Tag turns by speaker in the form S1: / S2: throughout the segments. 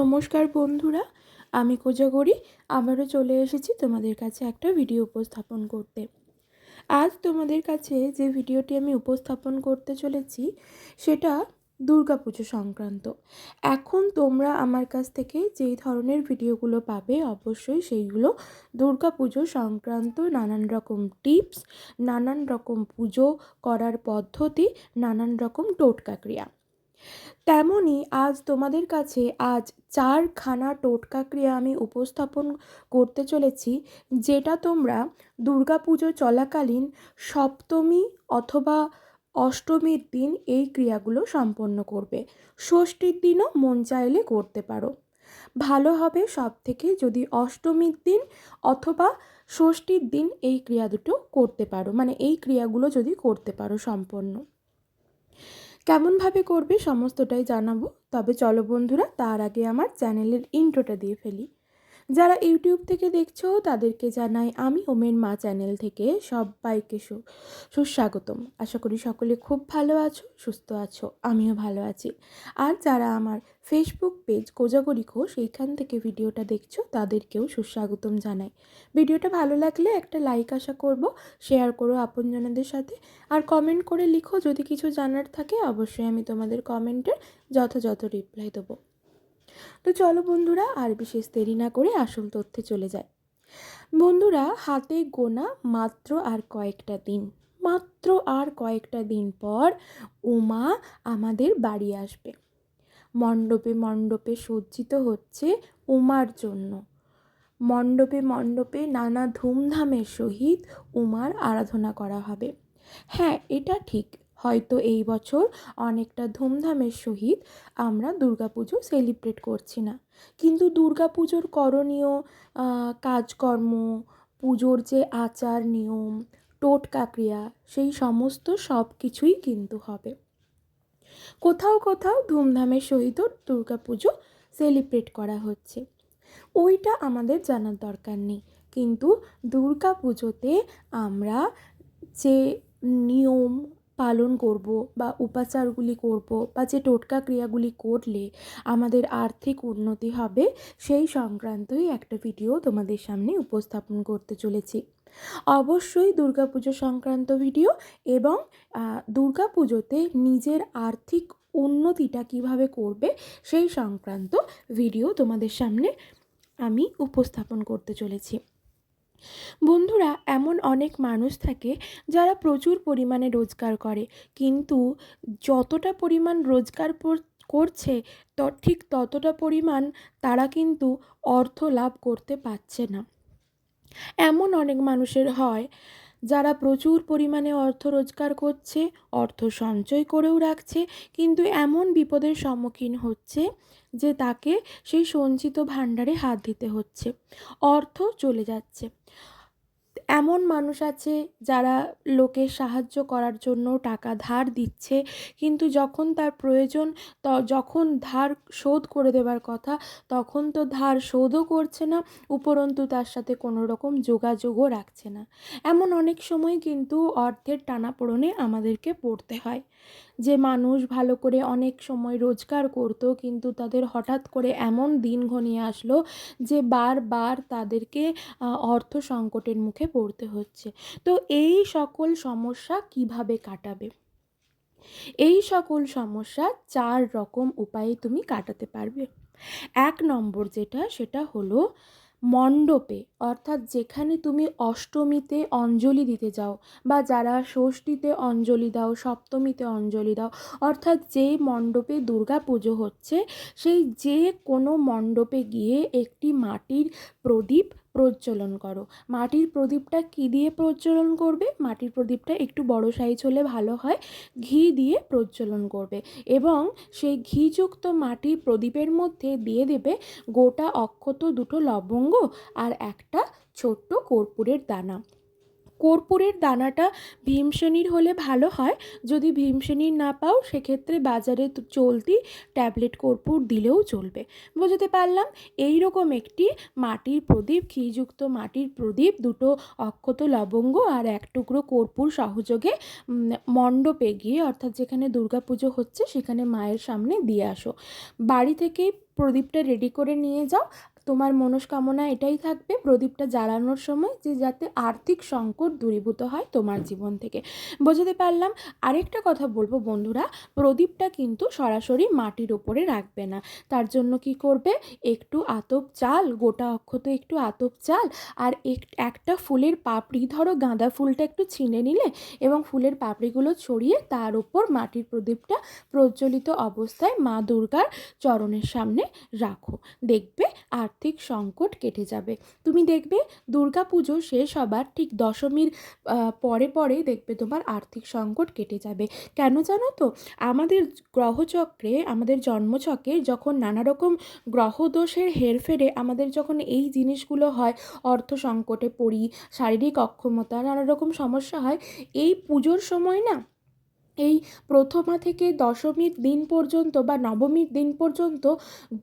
S1: নমস্কার বন্ধুরা, আমি কোজাগরি, আবারও চলে এসেছি তোমাদের কাছে একটা ভিডিও উপস্থাপন করতে। আজ তোমাদের কাছে যে ভিডিওটি আমি উপস্থাপন করতে চলেছি, সেটা দুর্গাপুজো সংক্রান্ত। এখন তোমরা আমার কাছ থেকে যেই ধরনের ভিডিওগুলো পাবে, অবশ্যই সেইগুলো দুর্গাপুজো সংক্রান্ত নানান রকম টিপস নানান রকম পুজো করার পদ্ধতি, নানান রকম টোটকা ক্রিয়া। তেমনই আজ তোমাদের কাছে আজ চারখানা টোটকা ক্রিয়া আমি উপস্থাপন করতে চলেছি, যেটা তোমরা দুর্গাপুজো চলাকালীন সপ্তমী অথবা অষ্টমীর দিন এই ক্রিয়াগুলো সম্পন্ন করবে। ষষ্ঠীর দিনও মন চাইলে করতে পারো। ভালো হবে সব থেকে যদি অষ্টমীর দিন অথবা ষষ্ঠীর দিন এই ক্রিয়া দুটো করতে পারো মানে এই ক্রিয়াগুলো যদি করতে পারো সম্পন্ন। কেমনভাবে করবে সমস্তটাই জানাব। তবে চলো বন্ধুরা তার আগে আমার চ্যানেলের ইন্ট্রোটা দিয়ে ফেলি। যারা ইউটিউব থেকে দেখছ, তাদেরকে জানাই আমি ওমেন মা চ্যানেল থেকে সবাইকে সু, সুস্বাগতম। আশা করি সকলে খুব ভালো আছো, সুস্থ আছো, আমিও ভালো আছি। আর যারা আমার ফেসবুক পেজ কোজাগরি ঘোষ সেইখান থেকে ভিডিওটা দেখছ, তাদেরকেও সুস্বাগতম জানাই। ভিডিওটা ভালো লাগলে একটা লাইক আশা করব শেয়ার করো আপনজনদের সাথে। আর কমেন্ট করে লিখো, যদি কিছু জানার থাকে, অবশ্যই আমি তোমাদের কমেন্টের যথাযথ রিপ্লাই দেবো। তো চলো বন্ধুরা, আর বিশেষ দেরি না করে আসল তথ্যে চলে যায় বন্ধুরা, হাতে গোনা মাত্র আর কয়েকটা দিন। মাত্র আর কয়েকটা দিন পর উমা আমাদের বাড়ি আসবে। মণ্ডপে মণ্ডপে সজ্জিত হচ্ছে উমার জন্য। মণ্ডপে মণ্ডপে নানা ধুমধামের সহিত উমার আরাধনা করা হবে। হ্যাঁ এটা ঠিক। হয়তো এই বছর অনেকটা ধুমধামের সহিত আমরা দুর্গাপুজো সেলিব্রেট করছি না। কিন্তু দুর্গাপুজোর করণীয় কাজকর্ম, পুজোর যে আচার, নিয়ম টোটকা ক্রিয়া সেই সমস্ত সব কিছুই কিন্তু হবে। কোথাও কোথাও ধুমধামের সহিত দুর্গাপুজো সেলিব্রেট করা হচ্ছে। ওইটা আমাদের জানার দরকার নেই। কিন্তু দুর্গা পুজোতে আমরা যে নিয়ম পালন করব বা উপাচারগুলি করব বা যে টোটকা ক্রিয়াগুলি করলে আমাদের আর্থিক উন্নতি হবে, সেই সংক্রান্তই একটা ভিডিও তোমাদের সামনে উপস্থাপন করতে চলেছি। অবশ্যই দুর্গাপুজো সংক্রান্ত ভিডিও এবং দুর্গাপুজোতে নিজের আর্থিক উন্নতিটা কীভাবে করবে, সেই সংক্রান্ত ভিডিও তোমাদের সামনে আমি উপস্থাপন করতে চলেছি। বন্ধুরা, এমন অনেক মানুষ থাকে যারা প্রচুর পরিমাণে রোজগার করে। কিন্তু যতটা পরিমাণ রোজগার করছে ঠিক ততটা পরিমাণ তারা কিন্তু অর্থ লাভ করতে পারছে না। এমন অনেক মানুষের হয় যারা প্রচুর পরিমাণে অর্থ রোজগার করছে, অর্থ সঞ্চয় করেও রাখছে, কিন্তু এমন বিপদের সম্মুখীন হচ্ছে যে তাকে সেই সঞ্চিত ভাণ্ডারে হাত দিতে হচ্ছে। অর্থ চলে যাচ্ছে। এমন মানুষ আছে যারা লোকের সাহায্য করার জন্য টাকা ধার দিচ্ছে, কিন্তু যখন তার প্রয়োজন ত, যখন ধার শোধ করে দেবার কথা, তখন তো ধার শোধও করছে না, উপরন্তু তার সাথে কোনো রকম যোগাযোগও রাখছে না। এমন অনেক সময় কিন্তু অর্থের টানাপোড়নে আমাদেরকে পড়তে হয়। যে মানুষ ভালো করে অনেক সময় রোজগার করতো, কিন্তু তাদের হঠাৎ করে এমন দিন ঘনিয়ে আসলো যে বারবার তাদেরকে অর্থ সংকটের মুখে পড়তে হচ্ছে। তো এই সকল সমস্যা কীভাবে কাটাবে? এই সকল সমস্যা চার রকম উপায়ে তুমি কাটাতে পারবে। এক নম্বর যেটা, সেটা হলো মণ্ডপে, অর্থাৎ যেখানে তুমি অষ্টমীতে অঞ্জলি দিতে যাও বা যারা ষষ্ঠীতে অঞ্জলি দাও, সপ্তমীতে অঞ্জলি দাও, অর্থাৎ যে মণ্ডপে দুর্গা পুজো হচ্ছে, সেই যে কোনো মণ্ডপে গিয়ে একটি মাটির প্রদীপ প্রজ্বলন করো। মাটির প্রদীপটা কী দিয়ে প্রজ্বলন করবে? মাটির প্রদীপটা একটু বড় সাইজ হলে ভালো হয়। ঘি দিয়ে প্রজ্বলন করবে এবং সেই ঘিযুক্ত মাটির প্রদীপের মধ্যে দিয়ে দেবে গোটা অক্ষত দুটো লবঙ্গ আর একটা ছোট্ট কর্পূরের দানা। কর্পূরের দানাটা ভীমসেনির হলে ভালো হয়। যদি ভীমসেনির না পাও, সেক্ষেত্রে বাজারে চলতি ট্যাবলেট কর্পূর দিলেও চলবে। বুঝতে পারলাম? এই রকম একটি মাটির প্রদীপ ঘিযুক্ত মাটির প্রদীপ, দুটো অক্ষত লবঙ্গ আর এক টুকরো কর্পূর সহযোগে মণ্ডপে গিয়ে অর্থাৎ যেখানে দুর্গাপুজো হচ্ছে, সেখানে মায়ের সামনে দিয়ে আসো। বাড়ি থেকেই প্রদীপটা রেডি করে নিয়ে যাও। তোমার মনস্কামনা এটাই থাকবে প্রদীপটা জ্বালানোর সময় যে যাতে আর্থিক সংকট দূরীভূত হয় তোমার জীবন থেকে। বোঝাতে পারলাম? আরেকটা কথা বলব বন্ধুরা, প্রদীপটা কিন্তু সরাসরি মাটির ওপরে রাখবে না। তার জন্য কি করবে? একটু আতপ চাল, গোটা অক্ষত একটু আতপ চাল, আর এক- একটা ফুলের পাপড়ি, ধরো গাঁদা ফুলটা একটু ছিনে নিলে এবং ফুলের পাপড়িগুলো ছড়িয়ে তার উপর মাটির প্রদীপটা প্রজ্বলিত অবস্থায় মা দুর্গার চরণের সামনে রাখো। দেখবে আর্থিক সংকট কেটে যাবে। তুমি দেখবে দুর্গা পুজো শেষ হবার ঠিক দশমীর পরে পরে দেখবে তোমার আর্থিক সংকট কেটে যাবে। কেন জানো তো? আমাদের গ্রহচক্রে, আমাদের জন্মচক্রে যখন নানা রকম গ্রহদোষের হেরফেরে আমাদের যখন এই জিনিসগুলো হয়, অর্থ সংকটে পড়ি, শারীরিক অক্ষমতা নানা রকম সমস্যা হয়, এই পুজোর সময় না এই প্রথমা থেকে দশমীর দিন পর্যন্ত বা নবমীর দিন পর্যন্ত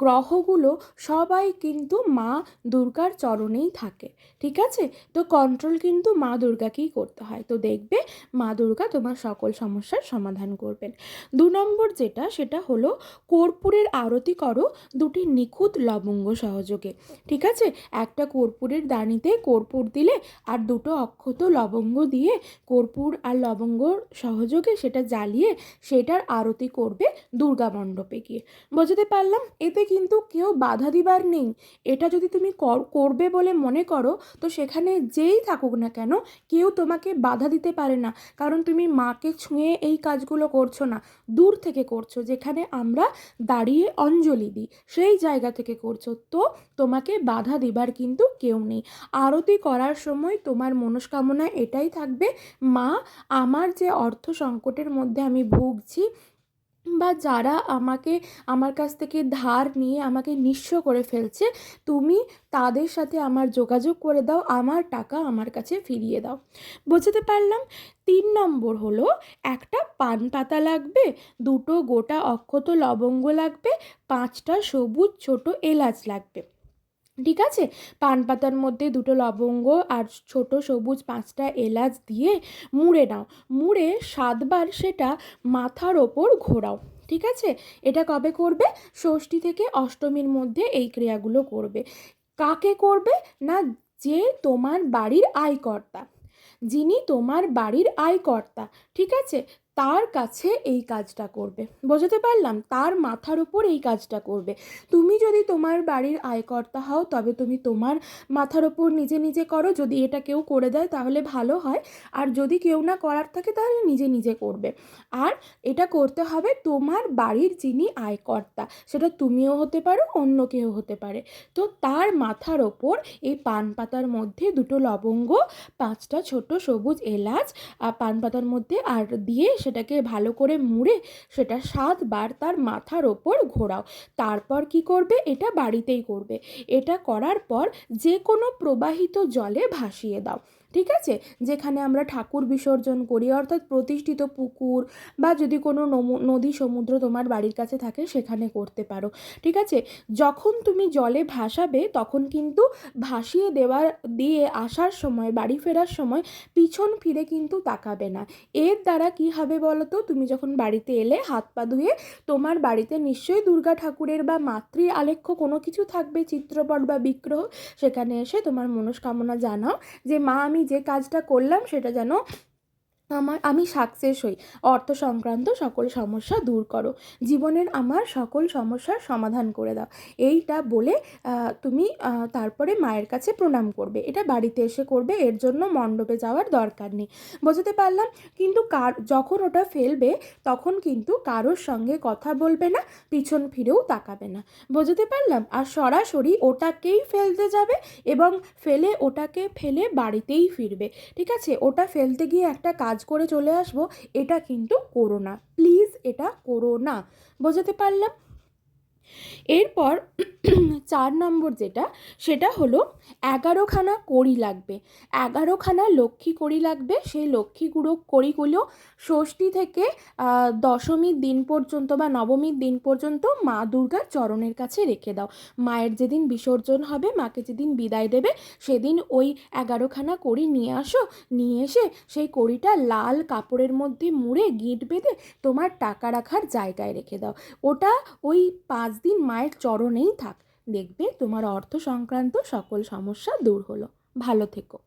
S1: গ্রহগুলো সবাই কিন্তু মা দুর্গার চরণেই থাকে, ঠিক আছে? তো কন্ট্রোল কিন্তু মা দুর্গাকেই করতে হয়। তো দেখবে মা দুর্গা তোমার সকল সমস্যার সমাধান করবেন। দু নম্বর যেটা, সেটা হলো কর্পূরের আরতি করো, দুটি নিখুঁত লবঙ্গ সহযোগে, ঠিক আছে? একটা কর্পূরের দানিতে কর্পূর দিলে আর দুটো অক্ষত লবঙ্গ দিয়ে কর্পূর আর লবঙ্গ সহযোগে সেটা জ্বালিয়ে সেটার আরতি করবে দুর্গা মণ্ডপে গিয়ে। বোঝাতে পারলাম? এতে কিন্তু কেউ বাধা দিবার নেই। এটা যদি তুমি কর- করবে বলে মনে করো, তো সেখানে যেই থাকুক না কেন, কেউ তোমাকে বাধা দিতে পারে না। কারণ তুমি মাকে ছুঁয়ে এই কাজগুলো করছ না। দূর থেকে করছ, যেখানে আমরা দাঁড়িয়ে অঞ্জলি দিই, সেই জায়গা থেকে করছ। তো তোমাকে বাধা দিবার কিন্তু কেউ নেই। আরতি করার সময় তোমার মনস্কামনা এটাই থাকবে, মা, আমার যে অর্থ সংকটের মধ্যে আমি ভুগছি বা যারা আমাকে, আমার কাছ থেকে ধার নিয়ে আমাকে নিঃস্ব করে ফেলছে, তুমি তাদের সাথে আমার যোগাযোগ করে দাও, আমার টাকা আমার কাছে ফিরিয়ে দাও। বোঝাতে পারলাম? তিন নম্বর হলো, একটা পান পাতা লাগবে, দুটো গোটা অক্ষত লবঙ্গ লাগবে, পাঁচটা সবুজ ছোট এলাচ লাগবে। ঠিক আছে? পান পাতার মধ্যে দুটো লবঙ্গ আর ছোট সবুজ পাঁচটা এলাচ দিয়ে মুড়ে নাও। মুড়ে সাতবার সেটা মাথার ওপর ঘোরাও, ঠিক আছে? এটা কবে করবে? ষষ্ঠী থেকে অষ্টমীর মধ্যে এই ক্রিয়াগুলো করবে। কাকে করবে? না, যে তোমার বাড়ির আয়কর্তা। যিনি তোমার বাড়ির আয়কর্তা, ঠিক আছে? তার কাছে এই কাজটা করবে। বোঝাতে পারলাম? তার মাথার উপর এই কাজটা করবে। তুমি যদি তোমার বাড়ির আয়কর্তা হও, তবে তুমি তোমার মাথার ওপর নিজে নিজে করো। যদি এটা কেউ করে দেয়, তাহলে ভালো হয়। আর যদি কেউ না করার থাকে, তাহলে নিজে নিজে করবে। আর এটা করতে হবে তোমার বাড়ির যিনি আয়কর্তা, সেটা তুমিও হতে পারো, অন্য কেউ হতে পারে। তো তার মাথার ওপর এই পান পাতার মধ্যে দুটো লবঙ্গ, পাঁচটা ছোট সবুজ এলাচ পান পাতার মধ্যে আর দিয়ে সেটাকে ভালো করে মুড়ে সেটা সাতবার তার মাথার ওপর ঘোরাও। তারপর কি করবে? এটা বাড়িতেই করবে। এটা করার পর যে কোনো প্রবাহিত জলে ভাসিয়ে দাও। ঠিক আছে? যেখানে আমরা ঠাকুর বিসর্জন করি, অর্থাৎ প্রতিষ্ঠিত পুকুর বা যদি কোনো নদী সমুদ্র তোমার বাড়ির কাছে থাকে, সেখানে করতে পারো। ঠিক আছে? যখন তুমি জলে ভাসাবে, তখন কিন্তু ভাসিয়ে দেওয়ার, দিয়ে আসার সময়, বাড়ি ফেরার সময় পিছন ফিরে কিন্তু তাকাবে না। এর দ্বারা কি হবে বলো তো তুমি যখন বাড়িতে এলে হাত পা ধুয়ে তোমার বাড়িতে নিশ্চয়ই দুর্গা ঠাকুরের বা মাতৃ আলেখ্য কোনো কিছু থাকবে, চিত্রপট বা বিগ্রহ, সেখানে এসে তোমার মনস্কামনা জানাও যে, মা, আমি যে কাজটা করলাম সেটা যেন আমার, আমি সাকসেস হই। অর্থ সংক্রান্ত সকল সমস্যা দূর করো। জীবনের আমার সকল সমস্যার সমাধান করে দাও। এইটা বলে তুমি তারপরে মায়ের কাছে প্রণাম করবে। এটা বাড়িতে এসে করবে, এর জন্য মণ্ডপে যাওয়ার দরকার নেই। বোঝাতে পারলাম? কিন্তু কার, যখন ওটা ফেলবে, তখন কিন্তু কারোর সঙ্গে কথা বলবে না, পিছন ফিরেও তাকাবে না। বোঝাতে পারলাম? আর সরাসরি ওটাকেই ফেলতে যাবে এবং ফেলে ওটাকে ফেলে বাড়িতেই ফিরবে। ঠিক আছে? ওটা ফেলতে গিয়ে একটা কাজ করে চলে আসব এটা কিন্তু করো না। প্লিজ এটা করো না। বোঝাতে পারলাম? এরপর চার নম্বর যেটা, সেটা হলো এগারোখানা কড়ি লাগবে। এগারোখানা লক্ষ্মী কড়ি লাগবে। সেই লক্ষ্মী গুঁড়ো কড়িগুলো ষষ্ঠী থেকে দশমীর দিন পর্যন্ত বা নবমীর দিন পর্যন্ত মা দুর্গার চরণের কাছে রেখে দাও। মায়ের যেদিন বিসর্জন হবে, মাকে যেদিন বিদায় দেবে, সেদিন ওই এগারোখানা কড়ি নিয়ে আসো। নিয়ে এসে সেই কড়িটা লাল কাপড়ের মধ্যে মুড়ে, গিঁট বেঁধে তোমার টাকা রাখার জায়গায় রেখে দাও। ওটা ওই পাঁচ দিন মায়ের চরণেই থাক। দেখবে তোমার অর্থ সংক্রান্ত সকল সমস্যা দূর হলো। ভালো থেকো।